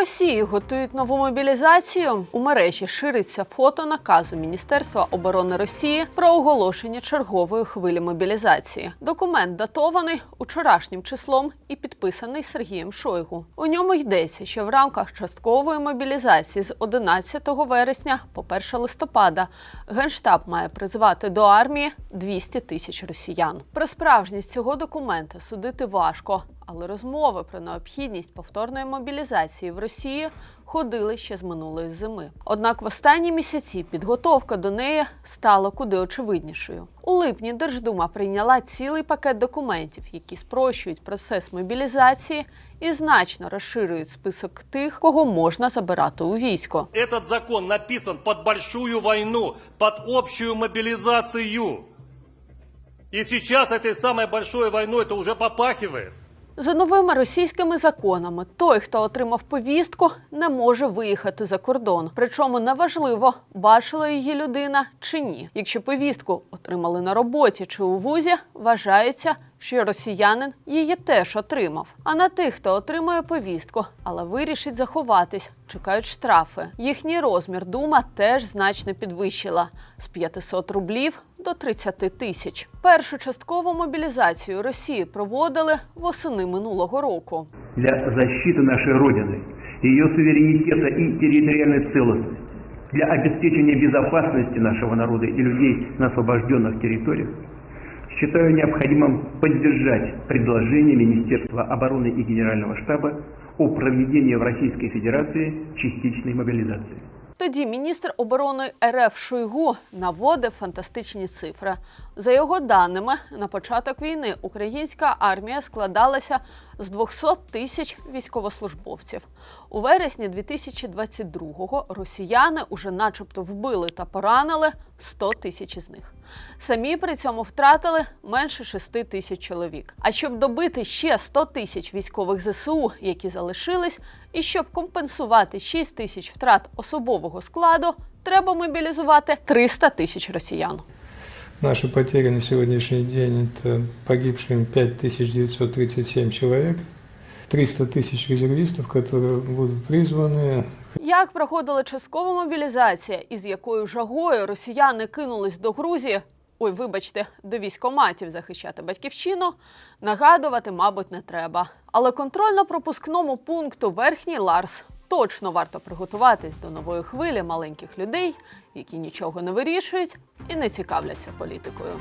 Росії готують нову мобілізацію. У мережі шириться фото наказу Міністерства оборони Росії про оголошення чергової хвилі мобілізації. Документ датований учорашнім числом і підписаний Сергієм Шойгу. У ньому йдеться, що в рамках часткової мобілізації з 11 вересня по 1 листопада Генштаб має призвати до армії 200 тисяч росіян. Про справжність цього документа судити важко, але розмови про необхідність повторної мобілізації в Росії ходили ще з минулої зими. Однак в останні місяці підготовка до неї стала куди очевиднішою. У липні Держдума прийняла цілий пакет документів, які спрощують процес мобілізації і значно розширюють список тих, кого можна забирати у військо. Этот закон написан под большую войну, под общую мобилизацию. И сейчас этой самой большой войной это уже попахивает. За новими російськими законами, той, хто отримав повістку, не може виїхати за кордон. Причому неважливо, бачила її людина чи ні. Якщо повістку отримали на роботі чи у вузі, вважається, що росіянин її теж отримав. А на тих, хто отримує повістку, але вирішить заховатись, чекають штрафи. Їхній розмір дума теж значно підвищила з 500 рублів до 30 тисяч. Першу часткову мобілізацію Росії проводили восени минулого року. для защиты нашей Родины, ее суверенитета и территориальной целостности, для обеспечения безопасности нашего народа и людей на освобожденных территориях, считаю необходимым поддержать предложение Министерства обороны и Генерального штаба о проведении в Российской Федерации частичной мобилизации. Тоді міністр оборони РФ Шойгу наводив фантастичні цифри. За його даними, на початок війни українська армія складалася з 200 тисяч військовослужбовців. У вересні 2022-го росіяни уже начебто вбили та поранили 100 тисяч із них. Самі при цьому втратили менше 6 тисяч чоловік. А щоб добити ще 100 тисяч військових ЗСУ, які залишились, і щоб компенсувати 6 тисяч втрат особового складу, треба мобілізувати 300 тисяч росіян. Наши потери на сегодняшний день – это погибшие 5937 человек, 300 тысяч резервистов, которые будут призваны. Як проходила часткова мобілізація, і з якою жагою росіяни кинулись до Грузії, ой, вибачте, до військоматів захищати батьківщину, нагадувати, мабуть, не треба. Але контрольно-пропускному пункту Верхній Ларс точно варто приготуватись до нової хвилі маленьких людей, які нічого не вирішують і не цікавляться політикою.